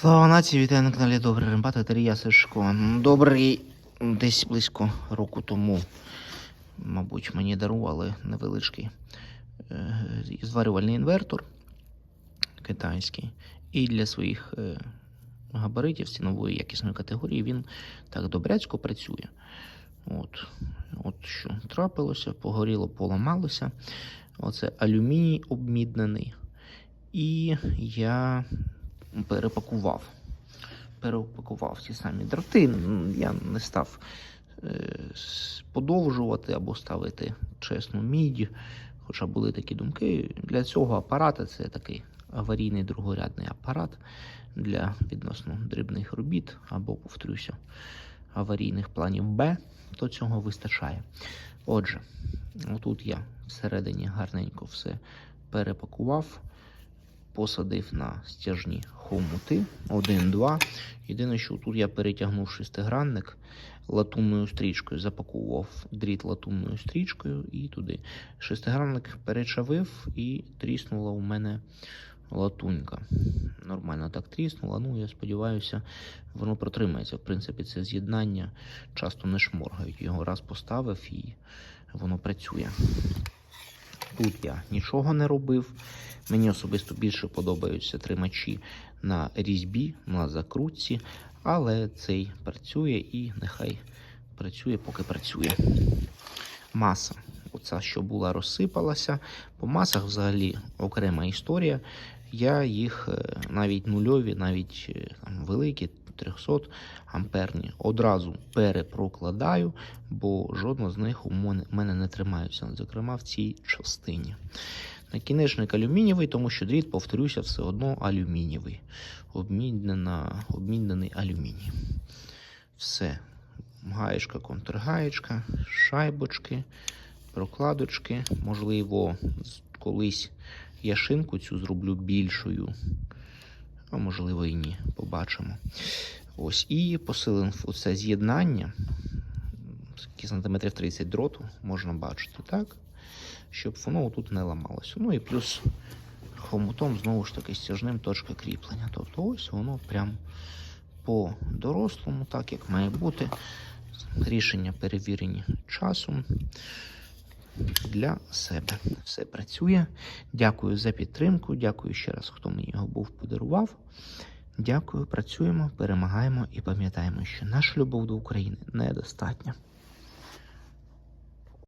Слава нації, вітаю на каналі Добрий Римбата, Тарія Сашко. Добрий десь близько року тому, мабуть, мені дарували невеличкий е, зварювальний інвертор китайський. І для своїх е, габаритів цінової якісної категорії він так добрячко працює. От, от що трапилося, погоріло, поламалося. Оце алюміній обміднений. І я перепакував. Перепакував ті самі дроти. Я не став е, подовжувати або ставити чесну мідь. Хоча були такі думки. Для цього апарата це такий аварійний другорядний апарат для відносно дрібних робіт, або, повторюся, аварійних планів Б, то цього вистачає. Отже, отут я всередині гарненько все перепакував посадив на стяжні хомути. Один-два. Єдине, що тут я перетягнув шестигранник латунною стрічкою, запакував дріт латунною стрічкою і туди. Шестигранник перечавив і тріснула у мене латунька. Нормально так тріснула. Ну, я сподіваюся, воно протримається. В принципі, це з'єднання часто не шморгають. Його раз поставив і воно працює. Тут я нічого не робив. Мені особисто більше подобаються тримачі на різьбі, на закрутці, але цей працює і нехай працює, поки працює. Маса. Оця, що була, розсипалася. По масах взагалі окрема історія. Я їх е, навіть нульові, навіть е, там, великі, 300 амперні, одразу перепрокладаю, бо жодна з них у мене- не тримаються, зокрема в цій частині. Накінечник алюмінієвий, тому що дріт, повторюся, все одно алюмінієвий. Обмінена, обмінений алюміній. Все. Гаєчка, контргаєчка, шайбочки, прокладочки. Можливо, колись я шинку цю зроблю більшою. А можливо і ні. Побачимо. Ось. І посилив оце з'єднання. Сантиметрів 30 дроту можна бачити, так? Щоб воно тут не ламалося. Ну і плюс хомутом знову ж таки стяжним точка кріплення. Тобто ось воно прям по дорослому, так як має бути. Рішення перевірені часом для себе. Все працює. Дякую за підтримку. Дякую ще раз, хто мені його був подарував. Дякую, працюємо, перемагаємо і пам'ятаємо, що наша любов до України недостатня.